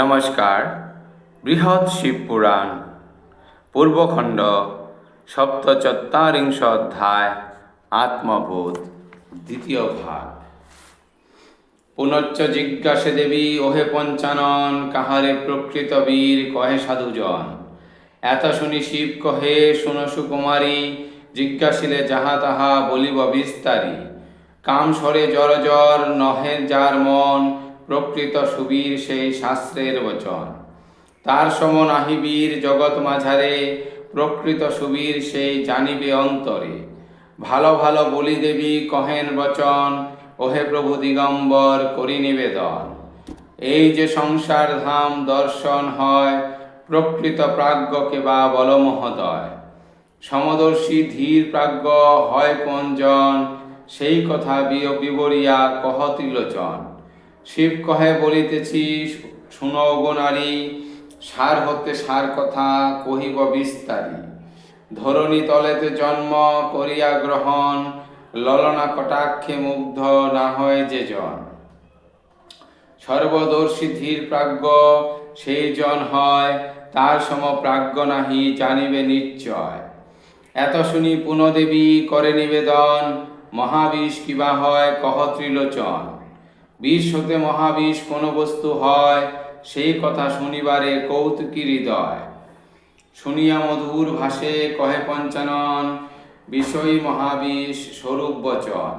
নমস্কার, বৃহৎ শিব পুরাণ পূর্বখণ্ড সপ্তচত্বারিংশ অধ্যায় আত্মবোধ, দ্বিতীয় ভাগ। পুনশ্চ জিজ্ঞাসে দেবী, ওহে পঞ্চানন, কাহারে প্রকৃত বীর, কহে সাধুজন? এত শুনি শিব কহে, শুনো সুকুমারী, জিজ্ঞাসিলে যাহা তাহা বলিব বিস্তারী। কাম সরে জর জর, নহে যার মন প্রকৃত সুবীর সেই শাস্ত্রের বচন। তার সম নাহি বীর জগৎ মাঝারে প্রকৃত সুবীর সেই জানিবে অন্তরে। ভালো ভালো বলি দেবী কহেন বচন, ওহে প্রভু দিগম্বর করি নিবেদন। এই যে সংসার ধাম দর্শন হয়, প্রকৃত প্রাজ্ঞকে বা বল মহোদয় সমদর্শী ধীর প্রাজ্ঞ হয় কোনজন সেই কথা বিবরিয়া কহ ত্রিলোচন। শিব কহে বলিতেছি শুনো গো নারী, সার হতে সার কথা কহিব বিস্তারী। ধরণী তলেতে জন্ম করিয়া গ্রহণ, ললনা কটাক্ষে মুগ্ধ না হয় যে জন। সর্বদর্শী ধীর প্রাজ্ঞ সেই জন হয়, তার সম প্রাজ্ঞ নাহি জানিবে নিশ্চয়। এত শুনি পুনদেবী করে নিবেদন, মহাবিষ কিবা হয় কহ ত্রিলোচন। বিষ হতে মহাবিষ কোন বস্তু হয়, সেই কথা শুনিবারে কৌতুকী হৃদয়। শুনিয়া মধুর ভাষে কহে পঞ্চানন, বিষয় মহাবিষ স্বরূপ বচন।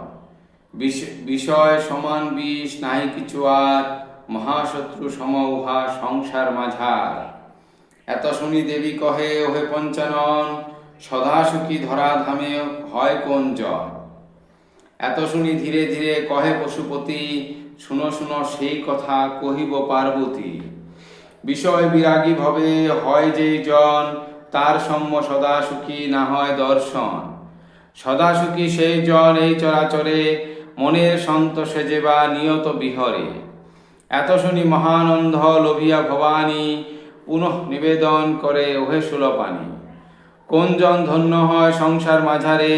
বিষ- বিষয় সমান বিষ নাহি কিছু আর, মহাশত্রু সম উহা সংসার মাঝার। এত শুনি দেবী কহে, ওহে পঞ্চানন সদা সুখী ধরা ধামে হয় কোন জন? এত শুনি ধীরে ধীরে কহে পশুপতি শুনো শুনো, সেই কথা কহিব পার্বতী। বিষয় বিরাগী ভবে হয় যেই জন, তার সম্য সদা সুখী না হয় দর্শন। সদা সুখী সেই জন এই চরাচরে মনের সন্তোষে যে বা নিয়ত বিহরে। এত শুনি মহানন্দ লোভিয়া ভবানী, পুনঃ নিবেদন করে ওহে সুলপানি। কোন জন ধন্য হয় সংসার মাঝারে,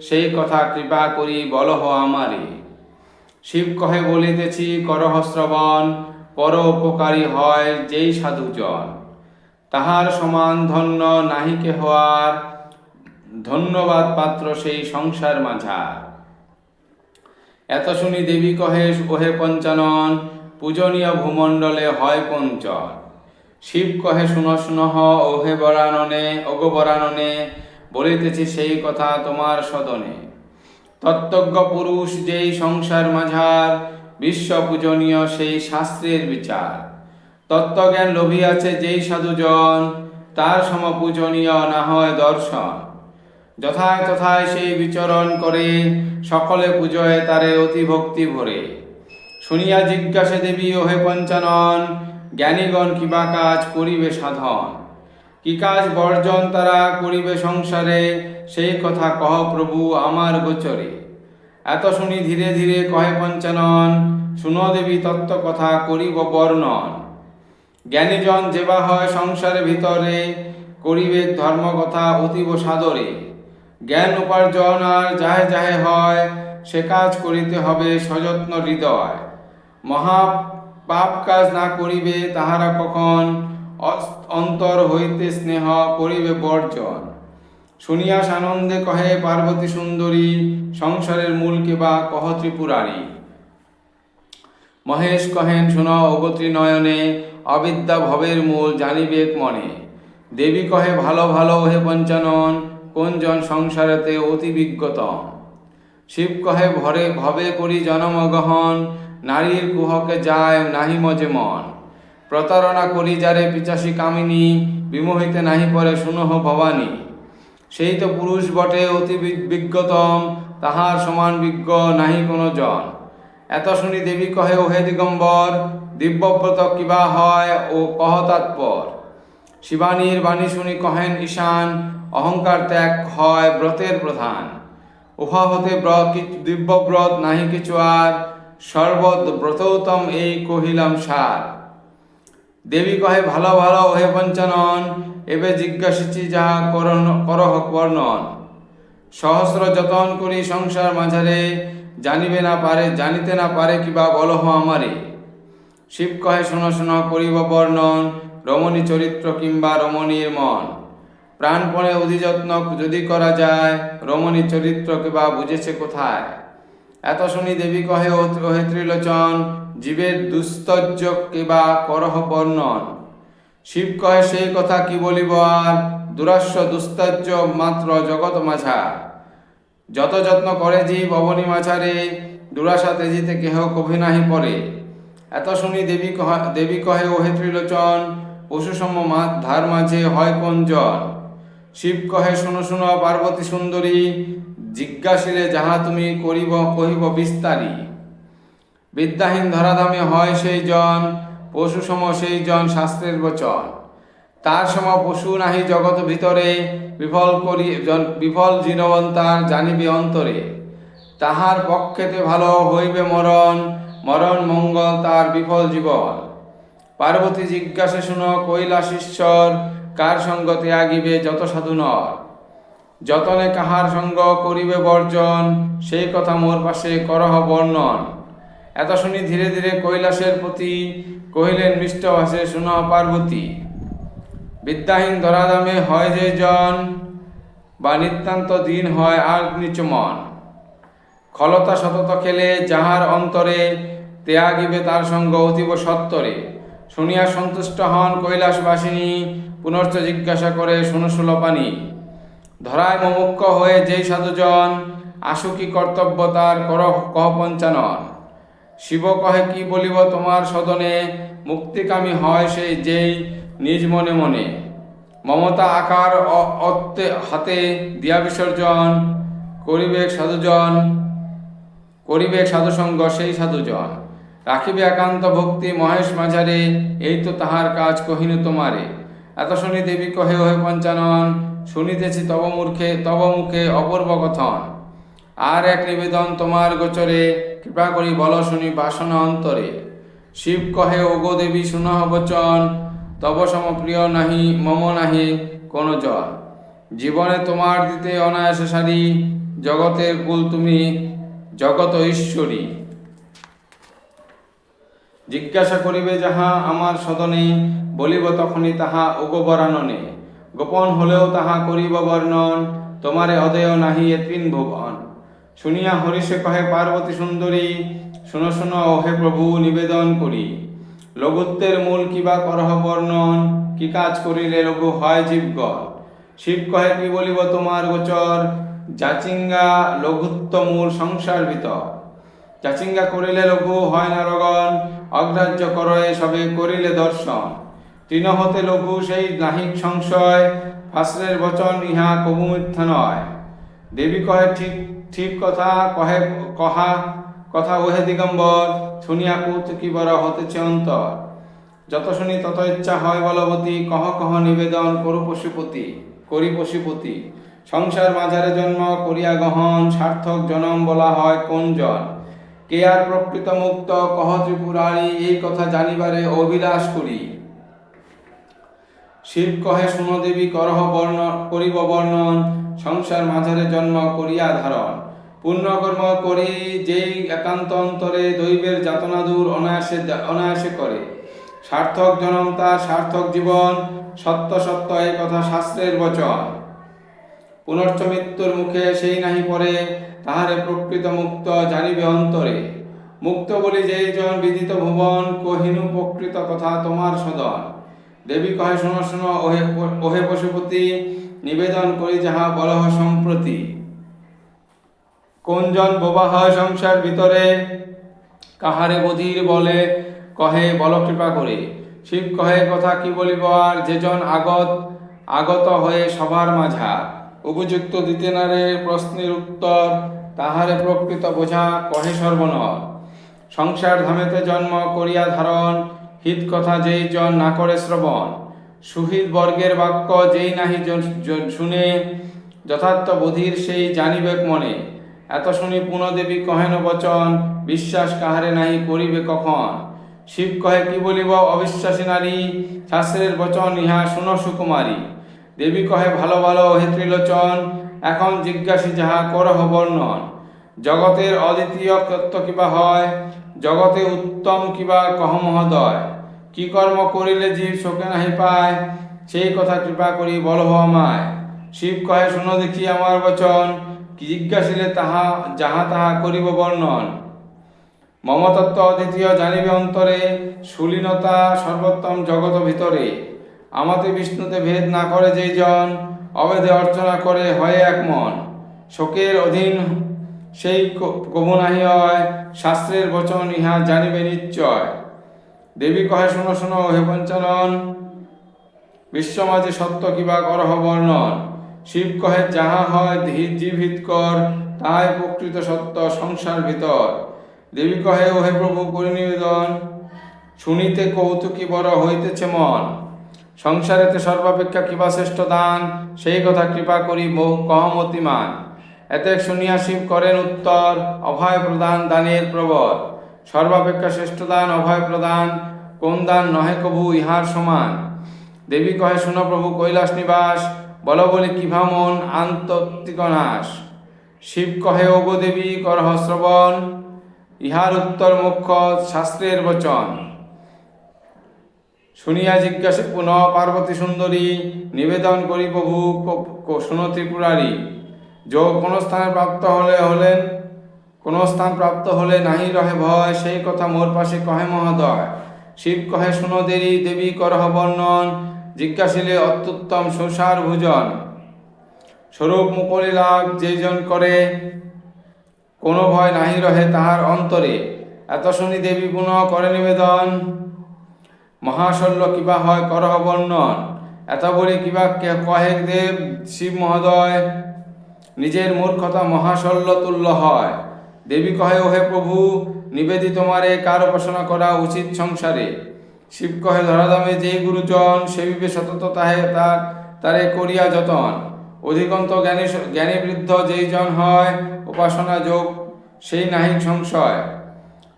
সেই কথা কৃপা করি বলহ আমারে। শিব কহে বলিতেছি করহ শ্রবণ পর উপকারী হয় যেই সাধুজন। তাহার সমান ধন্য নাহিকে হওয়ার ধন্যবাদ পাত্র সেই সংসার মাঝার। এত শুনি দেবী কহে, ওহে পঞ্চানন, পূজনীয় ভূমণ্ডলে হয় পঞ্চর শিব কহে, শুন শুনহ ওহে বরাননে, ওগো বরাননে, বলিতেছি সেই কথা তোমার সদনে। তত্ত্বজ্ঞ পুরুষ যেই সংসার মাঝার, বিশ্ব পূজনীয় সেই শাস্ত্রের বিচার। তত্ত্বজ্ঞান লোভিয়াছে যেই সাধুজন, তার সম পূজনীয় না হয় দর্শন। যথায় তথায় সেই বিচরণ করে, সকলে পুজোয় তারে অতি ভক্তি ভরে। শুনিয়া জিজ্ঞাসা দেবী, ওহে পঞ্চানন, জ্ঞানীগণ কিবা কাজ করিবে সাধন? কি কাজ বর্জন তারা করিবে সংসারে, সেই কথা কহ প্রভু আমার গোচরে। এত শুনি ধীরে ধীরে কহে পঞ্চানন, শুনো দেবী তত্ত্ব কথা করিব বর্ণন। জ্ঞানীজন যেবা হয় সংসারের ভিতরে, করিবে ধর্মকথা অতীব সাদরে। জ্ঞান উপার্জন আর যাহে যাহে হয়, সে কাজ করিতে হবে সযত্ন হৃদয়। মহা পাপ কাজ না করিবে তাহারা কখন অন্তর হইতে স্নেহ করিবে বর্জন। শুনিয়া সানন্দে কহে, পার্বতী সুন্দরী, সংসারের মূল কেবা কহ ত্রিপুরারী? মহেশ কহেন, শুন অগত্রী নয়নে, অবিদ্যা ভবের মূল জানিবেক মনে। দেবী কহে, ভালো ভালো, হে পঞ্চানন কোন জন সংসারেতে অতি বিজ্ঞতম? শিব কহে, ভরে, ভবে করি জনম গহন, নারীর কুহকে যায় নাহি মজে মন। প্রতারণা করি যারে পিচাসী কামিনী, বিমোহিতে নাহি পরে শুনহ ভবানী। সেই তো পুরুষ বটে, অতি বিজ্ঞতম, তাহার সমান বিজ্ঞ নাহি কোনো জন। এত শুনি দেবী কহে, ওহে দিগম্বর, দিব্যব্রত কিবা হয় ও কহ তাৎপর? শিবানীর বাণী শুনি কহেন, ঈশান, অহংকার ত্যাগ হয় ব্রতের প্রধান। উহা হতে ব্রত দিব্যব্রত নাহি কিছু আর সর্বত ব্রতৌতম এই কহিলাম সার। দেবী কহে, ভালো ভালো ওহে পঞ্চানন, এবে জিজ্ঞাসিছি যাহা করণ, করহ বর্ণন সহস্র যতন করি সংসার মাঝারে, জানিবে না পারে, জানিতে না পারে কিবা বলহ আমারে। শিব কহে, শোনো শোনো, করিব বর্ণন, রমণী চরিত্র কিংবা রমণীর মন। প্রাণপণে অধিযত্ন যদি করা যায়, রমণী চরিত্র কিংবা বুঝেছে কোথায়? এত শুনি দেবী কহে ওহে ত্রিলোচন, জীবের দুস্তর্য কিবা করহ বর্ণন? শিব কহে সেই কথা কি বলিব আর? দুরাস্য দুস্তর্য মাত্র জগৎ মাঝা যত যত্ন করে জীব অবনী মাঝারে, দুরাশা তেজিতে কেহ কভি নাহি পরে। এত শুনি দেবী কহ- দেবী কহে ওহে ত্রিলোচন, পশুসম ধার মাঝে হয় কোন জন? শিব কহে, শুনো শুনো, পার্বতী সুন্দরী জিজ্ঞাসিলে যাহা তুমি করিব, কহিব বিস্তারী। বিদ্যাহীন ধরাধামে হয় সেই জন, পশু সম সেই জন শাস্ত্রের বচন। তার সম পশু নাহি জগৎ ভিতরে, বিফল করি বিফল জীবন তার জানিবে অন্তরে। তাহার পক্ষেতে ভালো হইবে মরণ মরণ মঙ্গল তার বিফল জীবন। পার্বতী জিজ্ঞাসা শুনো, কৈলাসীশ্বর কার সঙ্গ ত্যাগিবে যত সাধু নর। যতনে কাহার সঙ্গ করিবে বর্জন, সেই কথা মোর পাশে করহ বর্ণন। এত শুনি ধীরে ধীরে কৈলাসের প্রতি কহিলেন মিষ্ট ভাষে শুন পার্বতী, বিদ্যাহীন ধরাধামে হয় যে জন, বা নিতান্ত দিন হয় আর নিচমন খলতা সতত খেলে যাহার অন্তরে ত্যাগিবে তার সঙ্গ অতীব সত্তরে। শুনিয়া সন্তুষ্ট হন কৈলাসবাসিনী পুনশ্চ জিজ্ঞাসা করে, শুনো সুলপানি ধরায় মুমুক্ষ হয়ে যেই সাধুজন আশু কি কর্তব্য তার, কর কহ পঞ্চানন। শিব কহে, কি বলিব তোমার সদনে? মুক্তিকামী হয় সেই যেই নিজ মনে মনে। মমতা আকার অত্তে হাতে দিয়া বিসর্জন, করিবে সাধুজন, করিবে সাধুসঙ্গ সেই সাধুজন। রাখিবে একান্ত ভক্তি মহেশ মাঝারে, এই তো তাহার কাজ কহিনু তোমারে। এত শুনি দেবী কহে, ওহে পঞ্চানন শুনিতেছি তব মূর্খে, তব মুখে অপূর্ব কথন। আর এক নিবেদন তোমার গোচরে, কৃপা করি বল শুনি বাসনা অন্তরে। শিব কহে, ওগো দেবী শুনহ বচন, তব সমপ্রিয় নাহি, মম নাহি কোন জন। জীবনে তোমার দিতে অনায়াসে সারি, জগতের কুল তুমি জগত ঈশ্বরী জিজ্ঞাসা করিবে যাহা আমার সদনে, বলিব তখনই তাহা ওগবরাননে গোপন হলেও তাহা করিব বর্ণন, তোমারে অদেয় নাহি এ তিন ভুবন। শুনিয়া হরিষে কহে, পার্বতী সুন্দরী, শুনো শুনো ওহে প্রভু, নিবেদন করি। লঘুত্বের মূল কিবা করহ বর্ণন? কি কাজ করিলে লঘু হয় জীবগণ? শিব কহে, কি বলিব তোমার গোচর? যাচিঙ্গা লঘুত্ব মূল সংসার ভিতর। চাচিঙ্গা করিলে লঘু হয় না রগন অগ্রাহ্য করয়ে সবে, করিলে দর্শন। তৃণ হতে লঘু সেই নাহিক সংশয় ফাসরের বচন ইহা কবু মিথ্যা নয়। দেবী কহে, ঠিক ঠিক কথা, কহে, কহা, কথা ওহে দিগম্বর, শুনিয়া কুত কি বড় হতেছে অন্তর। যত শুনি তত ইচ্ছা হয় বলবতী, কহ কহ নিবেদন করু পশুপতি, করি পশুপতি। সংসার মাঝারে জন্ম করিয়া গহন, সার্থক জনম বলা হয় কোন জন কে আর প্রকৃত মুক্ত, কহ ত্রিপুরারি, এই কথা জানিবারে অভিলাষ করি। শিব কহে, শুনো দেবী, করহ বর্ণ, করিব বর্ণন, সংসার মাঝারে জন্ম করিয়া ধারণ। পুণ্যকর্ম করি, যেই একান্ত অন্তরে দৈবের যাতনা দূর অনায়াসে অনায়াসে করে। সার্থক জনম তার সার্থক জীবন, সত্য সত্য এই কথা শাস্ত্রের বচন। পুনশ্চ মৃত্যুর মুখে সেই নাহি পরে তাহারে প্রকৃত মুক্ত জানিবে অন্তরে। মুক্ত বলি যেই জন বিদিত ভুবন, কহিনু প্রকৃত কথা তোমার সদন। দেবী কহে, শুনো শুনো, ওহে ওহে পশুপতি, নিবেদন করি যাহা বলহ সম্প্রতি। কোনজন বোবা সংসার ভিতরে কাহারে বধির বলে কহে, বল কৃপা করে। শিব কহে, কথা কি বলিব আর যেজন আগত আগত হয়ে সবার মাঝা উপযুক্ত দিতে না রে প্রশ্নের উত্তর তাহারে প্রকৃত বোঝা কহে সর্বনর। সংসার ধামেতে জন্ম করিয়া ধারণ হিত কথা যেই জন না করে শ্রবণ, সুহিত বর্গের বাক্য যেই নাহি শুনে, যথার্থ বুধির সেই জানিবেক মনে। এত শুনি পুনদেবী কহেন বচন, বিশ্বাস কাহারে নাহি করিবে কখন? শিব কহে, কি বলিব, অবিশ্বাসী নারী? শাস্ত্রের বচন ইহা শুনো সুকুমারী। দেবী কহে, ভালো ভালো হে ত্রিলোচন এখন জিজ্ঞাসী যাহা করহ বর্ণন। জগতের অদ্বিতীয় তত্ত্ব কিবা হয়, জগতে উত্তম কিবা কহ মহোদয়। কি কর্ম করিলে জীব শোকে নাহি পায়? সেই কথা কৃপা করি বল আমায়। শিব কহে, শুনো দেখি আমার বচন। জিজ্ঞাসিলে তাহা, যাহা তাহা করিব বর্ণন। মমতত্ত্ব অদ্বিতীয় জানিবে অন্তরে সুলীনতা সর্বোত্তম জগত ভিতরে। আমাতে বিষ্ণুতে ভেদ না করে যেই জন, অবেদে অর্চনা করে হয় এক মন। শোকের অধীন সেই কবু নাহি হয়, শাস্ত্রের বচন ইহা জানিবে নিশ্চয়। দেবী কহে, শুনো শুনো, হে পঞ্চানন, বিশ্বমাঝে সত্য কিবা করহ বর্ণন। শিব কহে, যাহা হয় জীবহিত কর তাহাই প্রকৃত সত্য সংসার ভিতর। দেবী কহে, ও হে প্রভু, করি নিবেদন। শুনিতে কৌতুকী বড় হইতেছে মন। সংসারেতে সর্বাপেক্ষা কিবা শ্রেষ্ঠ দান, সেই কথা কৃপা করি বহু কহমতিমান এতে শুনিয়া শিব করেন উত্তর, অভয় প্রদান দানের প্রবর সর্বাপেক্ষা শ্রেষ্ঠ দান, অভয় প্রদান, কোন দান নহে কভু ইহার সমান। দেবী কহে, শুনো প্রভু, কৈলাস নিবাস, বল বলি কিভা মন আন্তত্তিক শিব কহে ওগো দেবী, করহ শ্রবণ, ইহার উত্তর মুখ্য শাস্ত্রের বচন। শুনিয়া জিজ্ঞাসে, পুনঃ পার্বতী সুন্দরী, নিবেদন করি প্রভু শুনো ত্রিপুরারি। যো কোন স্থানে প্রাপ্ত হলে হলেন কোন স্থান প্রাপ্ত হলে নাহি রহে ভয়, সেই কথা মোর পাশে কহে মহোদয়। শিব কহে, শুনো দেরি, দেবী করহ বর্ণন, জিজ্ঞাসিলে অত্যুত্তম সংসার ভোজন। স্বরূপ মুকলি লাভ যেজন করে, কোনো ভয় নাহি রহে তাহার অন্তরে। এত শুনি দেবী পুনঃ করে নিবেদন। মহাশল্য কিবা হয়, করহ বর্ণন। এত বলি কিবা কহে দেব, শিব মহোদয়? নিজের মূর্খতা মহাশল্য তুল্য হয়। দেবী কহে, ওহে প্রভু নিবেদি তোমারে কার উপাসনা করা উচিত সংসারে? শিব কহে, ধরাধামে যেই গুরুজন সেবিবে সতত তাহে তার, তারে করিয়া যতন। অধিকন্ত জ্ঞানী জ্ঞানী বৃদ্ধ যেই জন হয়, উপাসনা যোগ, সেই নাহি সংশয়।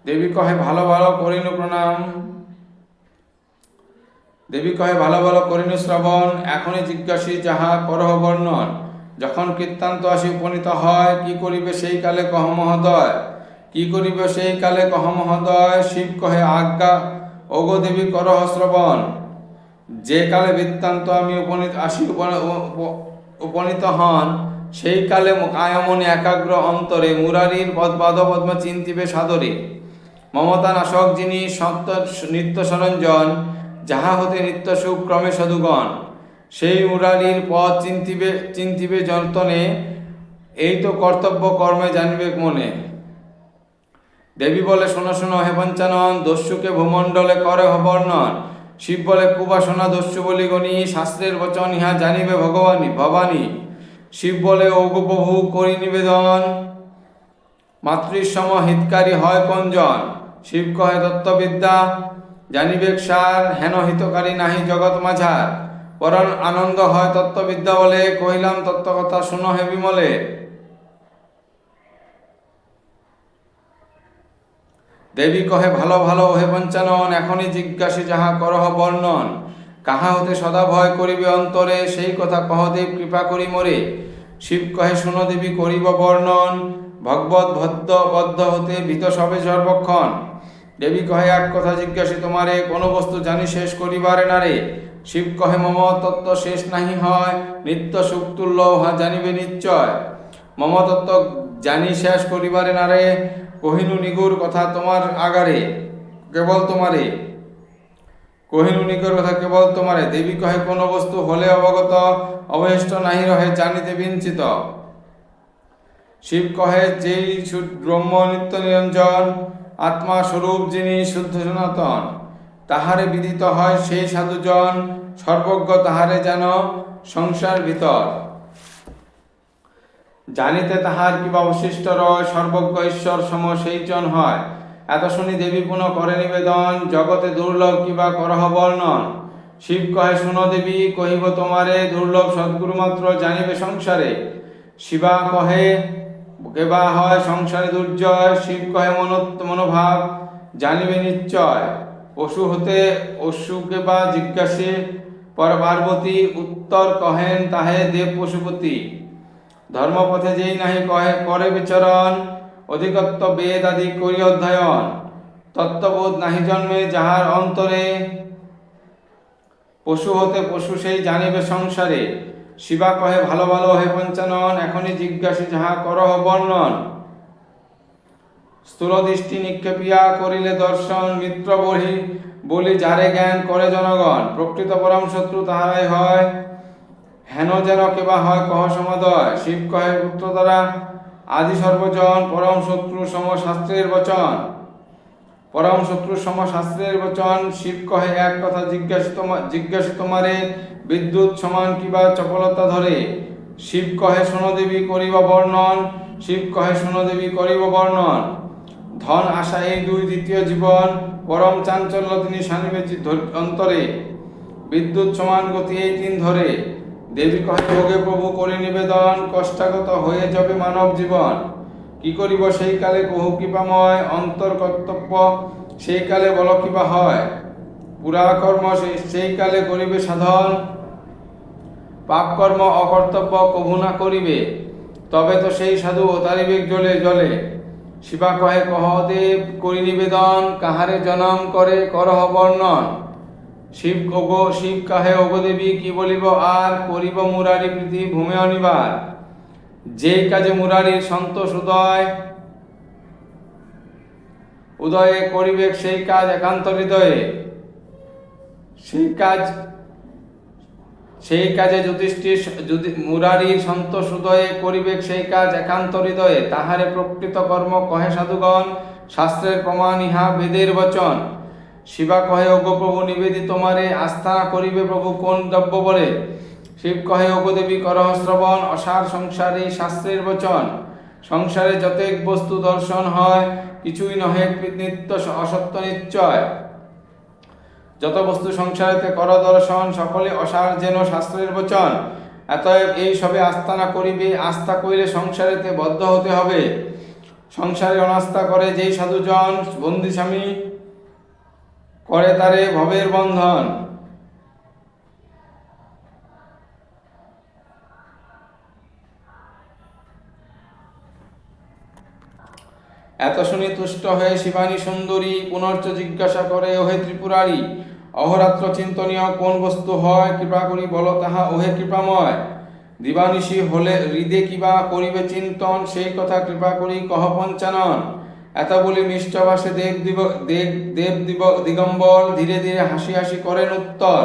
দেবী কহে, ভালো ভালো করিনু প্রণাম। দেবী কহে, ভালো ভালো করিনু শ্রবণ। এখনই জিজ্ঞাসী যাহা করহ বর্ণন। যখন কীর্তান্ত আসি উপনীত হয়, কি করিবে সেই কালে কহ মহোদয়? কি করিবে সেই কালে কহ মহোদয়? শিব কহে আজ্ঞা, ওগো দেবী করহ শ্রবণ। যে কালে বৃত্তান্ত আমি উপনীত আসি উপ- উপ- উপনীত হন, সেই কালে কায়মনে একাগ্র অন্তরে মুরারির পদ পদ্ম চিন্তিবে সাদরে। মমতা নাশক যিনি সত্য নিত্য সরঞ্জন, যাহা হতে নিত্য সুখ ক্রমে সদুগণ। সেই মুরারির পথ চিন্তিবে চিন্তিবে যন্তনে এই তো কর্তব্য কর্মে জানিবে মনে। দেবী বলে, শোনো শোনো, হে পঞ্চানন, দস্যুকে ভূমণ্ডলে করে বর্ণন। শিব বলে, কুবাসনা দস্যু বলি গণি, শাস্ত্রের বচন ইহা জানিবে ভগবানী ভবানী। শিব বলে ওগো প্রভু করি নিবেদন। মাতৃসম হিতকারী হয় কঞ্জন। শিব কহে, তত্ত্ববিদ্যা জানিবেক সার, হেন হিতকারী নাহি জগৎ মাঝার। পরণ আনন্দ হয় তত্ত্ববিদ্যা বলে, কহিলাম, তত্ত্বকথা শুনো হে বিমলে। দেবী কহে, ভালো ভালো, হে পঞ্চানন, এখনই জিজ্ঞাসী যাহা করহ বর্ণন। কাহা হতে সদা ভয় করিবে অন্তরে, সেই কথা কহ, দেব, কৃপা করি মরে। শিব কহে, শুনো দেবী, করিব বর্ণন। ভগবত ভদ্র বদ্ধ হতে ভীত সবে সর্বক্ষণ। দেবী কহে, এক কথা জিজ্ঞাসী তোমারে, কোন বস্তু জানি শেষ করিবারে না রে। শিব কহে, মম তত্ত্ব শেষ নাহি হয়, নিত্য সুখ তুল্য উহা জানিবে নিশ্চয়। মম তত্ত্ব জানি শেষ করিবারে না রে, কহিনু নিগুর কথা তোমার আগারে, কেবল তোমারে। কহিনু নিগুর কথা কেবল তোমারে, দেবী কহে, কোন বস্তু হলে অবগত অবশিষ্ট নাহি রহে, জানিতে বিঞ্চিত। শিব কহে, যেই ব্রহ্ম নিত্য নিরঞ্জন, আত্মা স্বরূপ যিনি শুদ্ধ সনাতন তাহারে বিদিত হয় সেই সাধুজন, সর্বজ্ঞ তাহারে যেন সংসার ভিতর। জানিতে তাহার কিবা অবশিষ্ট রয়, সর্বজ্ঞ ঈশ্বর সম সেই জন হয়। এত শুনি দেবী পুনঃ করে নিবেদন, জগতে দুর্লভ কিবা করহ বর্ণন শিব কহে, শুনো দেবী, কহিব তোমারে, দুর্লভ সদ্গুরু মাত্র জানিবে সংসারে। শিবা কহে, কেবা হয় সংসারে দুর্জয়? শিব কহে মনোত্ব মনোভাব জানিবে নিশ্চয়। পশু হতে অসুকে বা জিজ্ঞাসে পর পার্বতী উত্তর কহেন তাহে দেব পশুপতি। ধর্মপথে যেই নাহি কহে, করে বিচরণ, অধিকত্ব বেদ আদি করি অধ্যয়ন। তত্ত্ববোধ নাহি জন্মে যাহার অন্তরে। পশু হতে পশু সেই জানিবে সংসারে। শিবা কহে ভালো ভালো হে পঞ্চানন, এখনই জিজ্ঞাসি যাহা করহ বর্ণন। স্থূল দৃষ্টি নিক্ষেপিয়া করিলে দর্শন মিত্র বহি বলি যারে জ্ঞান করে জনগণ, প্রকৃত পরম শত্রু তাহারাই হয়। হেন যেন কেবা হয় কহ সমাদয়, শিব কহে পুত্র দ্বারা আদি সর্বজন পরম শত্রু সম শাস্ত্রের বচন। পরম শত্রু সম শাস্ত্রের বচন, শিব কহে এক কথা জিজ্ঞাসিত জিজ্ঞাসিত তোমারে, বিদ্যুৎ সমান কিবা চপলতা ধরে। শিব কহে দেবী, করিব বর্ণন। শিব কহে দেবী, করিব বর্ণন। ধন আশা এই দুই দ্বিতীয় জীবন, পরম চাঞ্চল্য তিনি ধ- অন্তরে। বিদ্যুৎ সমান গতি এই তিন ধরে। দেবী কহে, ভোগে প্রভু, করে নিবেদন, কষ্টাগত হয়ে যাবে মানব জীবন। কি করিব সেই কালে বহু কৃপাময়, অন্তর কর্তব্য সেই কালে বল কিবা হয়। পুরা কর্ম সেই- কালে করিবে সাধন। পাপ কর্ম অকর্তব্য কভু না করিবে। তবে তো সেই সাধু অতারিবে জলে জলে। শিবা কহে কহ দেব করি নিবেদন, কাহারে জনম করে করহ বর্ণন? শিব ওগ, শিব কাহে ওগদেবী কি বলিব, আর করিব মুরারি প্রীতি ভূমে অনিবার? যেই কাজে মুরারির সন্তোষ উদয়, উদয়ে করিবে সেই কাজ একান্ত হৃদয়ে। সেই কাজ সেই কাজে যুধিষ্ঠির যদি মুরারির সন্তোষ হৃদয়ে করিবে সেই কাজ একান্ত হৃদয়ে তাহারে প্রকৃত কর্ম কহে সাধুগণ, শাস্ত্রের প্রমাণ ইহা বেদের বচন। শিবা কহে, ওগো প্রভু নিবেদি তোমারে আস্থা করিবে প্রভু, কোন দ্রব্য বলে? শিব কহে, ওগো দেবী, করহ শ্রবণ, অসার সংসারে শাস্ত্রের বচন। সংসারে যতেক বস্তু দর্শন হয়, কিছুই নহে নিত্য অসত্য নিশ্চয়। যত বস্তু সংসারেতে কর দর্শন, সকলে অসার যেন শাস্ত্রের বচন। এতএব এই সবে আস্থা না করিবে, আস্থা করিলে সংসারেতে বদ্ধ হতে হবে। সংসারে অনাস্থা করে যেই সাধুজন বন্দি স্বামী করে তারে ভবের বন্ধন। এত শুনি তুষ্ট হয়ে শিবানী সুন্দরী পুনর্চ জিজ্ঞাসা করে, ওহে ত্রিপুরারি অহরাত্র চিন্তনীয় কোন বস্তু হয়, কৃপা করি বল তাহা, ওহে কৃপাময়। দিবানিশি হলে হৃদে কিবা করিবে চিন্তন, সেই কথা কৃপা করি কহ পঞ্চানন। এত বলি মিষ্টভাষে দেব দিব, দেব দেব দিব দিগম্বর, ধীরে ধীরে হাসি হাসি করেন উত্তর।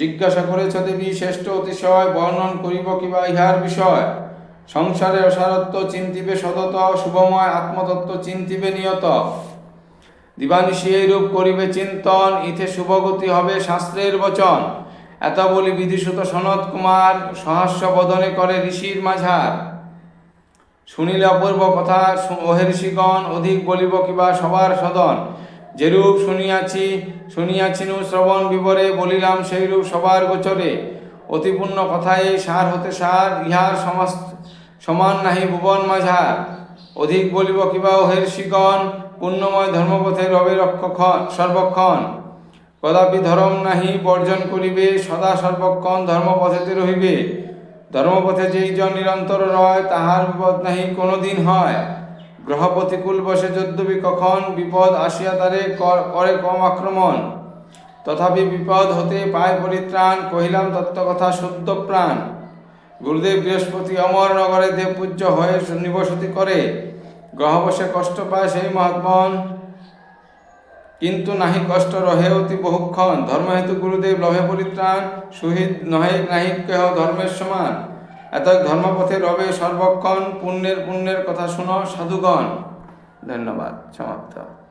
জিজ্ঞাসা করেছ দেবী, শ্রেষ্ঠ অতিশয়, বর্ণন করিব কিবা ইহার বিষয়? সংসারে অসারত্ব চিন্তিবে সদত শুভময় আত্মতত্ত্ব চিন্তিবে নিয়ত। দিবানিশি এইরূপ করিবে চিন্তন, ইথে শুভগতি হবে শাস্ত্রের বচন। এত বলি বিধিসুত সনত কুমার সহাস্য বদনে করে ঋষির মাঝার। শুনিলে অপূর্ব কথা ওহে ঋষিগণ, অধিক বলিব কিবা সবার সদন। যেরূপ শুনিয়াছি, শুনিয়াছিনু শ্রবণ বিবরে, বলিলাম সেইরূপ সবার গোচরে। অতিপূর্ণ কথায় সার হতে সার, ইহার সমস্ত সমান নাহি ভুবন মাঝার। অধিক বলিব কিবা ওহে ঋষিগণ পুণ্যময় ধর্মপথে রবে রক্ষক্ষণ, সর্বক্ষণ। কদাপি ধর্ম নাহি বর্জন করিবে, সদা সর্বক্ষণ ধর্মপথেতে রহিবে। ধর্মপথে যেই জন নিরন্তর রয়, তাহার বিপদ নাহি কোনো দিন হয়। গ্রহ প্রতিকূল বসে যদ্যপি কখন বিপদ আসিয়া তারে কর- কম আক্রমণ। তথাপি বিপদ হতে পায় পরিত্রাণ, কহিলাম তত্ত্বকথা শুদ্ধ প্রাণ। গুরুদেব বৃহস্পতি অমর নগরে দেব পূজ্য হয়ে নিবসতি করে। গ্রহ বসে কষ্ট পায় সেই মহাত্মন। কিন্তু নাহি কষ্ট রহে অতি বহুক্ষণ। ধর্মহেতু গুরুদেব লভে পরিত্রাণ, সুহিত নহে নাহি কেহ ধর্মের সমান। এত ধর্মপথে রবে সর্বক্ষণ, পুণ্যের পুণ্যের কথা শুনো সাধুগণ। ধন্যবাদ, সমাপ্ত।